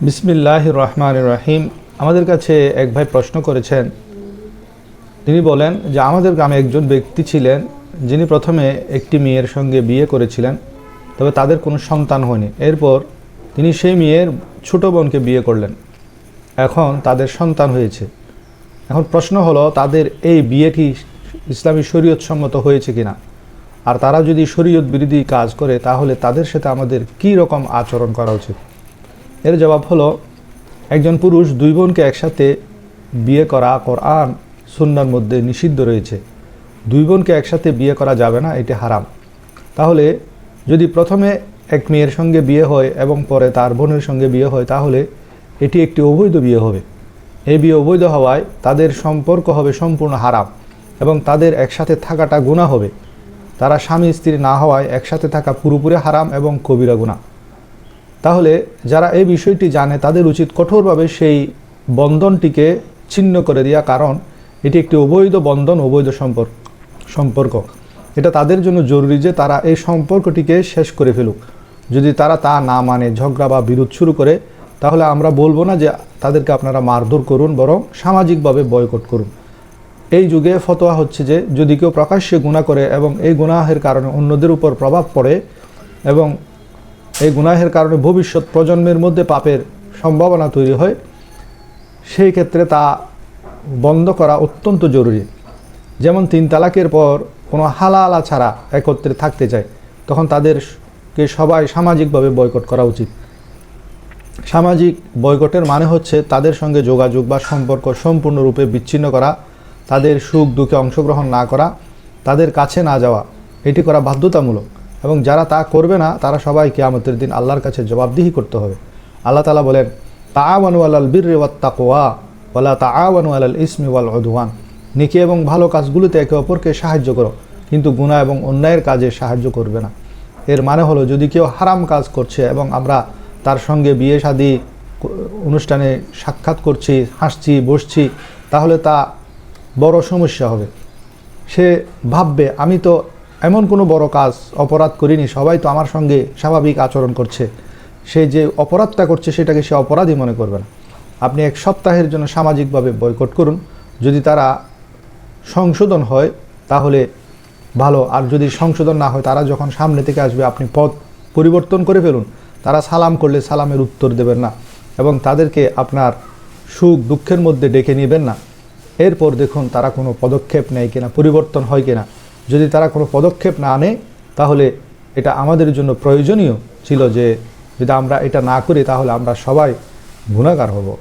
বিসমিল্লাহ রহমান রাহিম আমাদের কাছে এক ভাই প্রশ্ন করেছেন। তিনি বলেন যে, আমাদের গ্রামে একজন ব্যক্তি ছিলেন যিনি প্রথমে একটি মেয়ের সঙ্গে বিয়ে করেছিলেন, তবে তাদের কোনো সন্তান হয়নি। এরপর তিনি সেই মেয়ের ছোট বোনকে বিয়ে করলেন। এখন তাদের সন্তান হয়েছে। এখন প্রশ্ন হলো, তাদের এই বিয়ে কি ইসলামী শরীয়ত সম্মত হয়েছে কিনা? আর তারা যদি শরীয়ত বিরোধী কাজ করে, তাহলে তাদের সাথে আমাদের কী রকম আচরণ করা উচিত? এর জবাব হলো, একজন পুরুষ দুই বোনকে একসাথে বিয়ে করা কোরআন সুন্নার মধ্যে নিষিদ্ধ রয়েছে। দুই বোনকে একসাথে বিয়ে করা যাবে না, এটি হারাম। তাহলে যদি প্রথমে এক মেয়ের সঙ্গে বিয়ে হয় এবং পরে তার বোনের সঙ্গে বিয়ে হয়, তাহলে এটি একটি অবৈধ বিয়ে হবে। এই বিয়ে অবৈধ হওয়ায় তাদের সম্পর্ক হবে সম্পূর্ণ হারাম এবং তাদের একসাথে থাকাটা গুণা হবে। তারা স্বামী স্ত্রী না হওয়ায় একসাথে থাকা পুরোপুরি হারাম এবং কবিরা গুণা তাহলে যারা এই বিষয়টি জানে, তাদের উচিত কঠোরভাবে সেই বন্ধনটিকে ছিন্ন করে দেওয়া কারণ এটি একটি অবৈধ বন্ধন, অবৈধ সম্পর্ক সম্পর্ক। এটা তাদের জন্য জরুরি যে তারা এই সম্পর্কটিকে শেষ করে ফেলুক। যদি তারা তা না মানে ঝগড়া বা বিরোধ শুরু করে, তাহলে আমরা বলব না যে তাদেরকে আপনারা মারধর করুন, বরং সামাজিকভাবে বয়কট করুন। এই যুগে ফতোয়া হচ্ছে যে যদি কেউ প্রকাশ্যে গুণা করে এবং এই গুনাহের কারণে অন্যদের উপর প্রভাব পড়ে এবং এই গুনাহের কারণে ভবিষ্যৎ প্রজন্মের মধ্যে পাপের সম্ভাবনা তৈরি হয়, সেই ক্ষেত্রে তা বন্ধ করা অত্যন্ত জরুরি। যেমন তিন তালাকের পর কোনো হালালা ছাড়া একত্রে থাকতে চায়, তখন তাদেরকে সবাই সামাজিকভাবে বয়কট করা উচিত। সামাজিক বয়কটের মানে হচ্ছে তাদের সঙ্গে যোগাযোগ বা সম্পর্ক সম্পূর্ণরূপে বিচ্ছিন্ন করা, তাদের সুখ দুঃখে অংশগ্রহণ না করা, তাদের কাছে না যাওয়া। এটি করা বাধ্যতামূলক। এবং যারা তা করবে না, তারা সবাই কেয়ামতের দিন আল্লাহর কাছে জবাবদিহি করতে হবে। আল্লাহ তালা বলেন তা আওয়ানু আলাল বীর ওয়াত্তাকোয়া ওয়ালা তা আওয়ানু আলাল ইসমি ওয়াল অধুয়ান নিকি এবং ভালো কাজগুলিতে একে অপরকে সাহায্য করো, কিন্তু গুণা এবং অন্যায়ের কাজে সাহায্য করবে না। এর মানে হলো, যদি কেউ হারাম কাজ করছে এবং আমরা তার সঙ্গে বিয়ে শাদী অনুষ্ঠানে সাক্ষাৎ করছি, হাসছি, বসছি, তাহলে তা বড় সমস্যা হবে। সে ভাববে, আমি তো এমন কোনো বড় কাজ অপরাধ করিনি, সবাই তো আমার সঙ্গে স্বাভাবিক আচরণ করছে। সে যে অপরাধটা করছে সেটাকে সে অপরাধী মনে করবে না। আপনি এক সপ্তাহের জন্য সামাজিকভাবে বয়কট করুন। যদি তারা সংশোধন হয়, তাহলে ভালো। আর যদি সংশোধন না হয়, তারা যখন সামনে থেকে আসবে, আপনি পথ পরিবর্তন করে ফেলুন। তারা সালাম করলে সালামের উত্তর দেবেন না এবং তাদেরকে আপনার সুখ দুঃখের মধ্যে ডেকে নেবেন না। এরপর দেখুন তারা কোনো পদক্ষেপ নেয় কিনা, পরিবর্তন হয় কিনা। যদি তারা কোনো পদক্ষেপ না আনে তাহলে এটা আমাদের জন্য প্রয়োজনীয় ছিল যে যদি আমরা এটা না করি, তাহলে আমরা সবাই গুণাগার হব।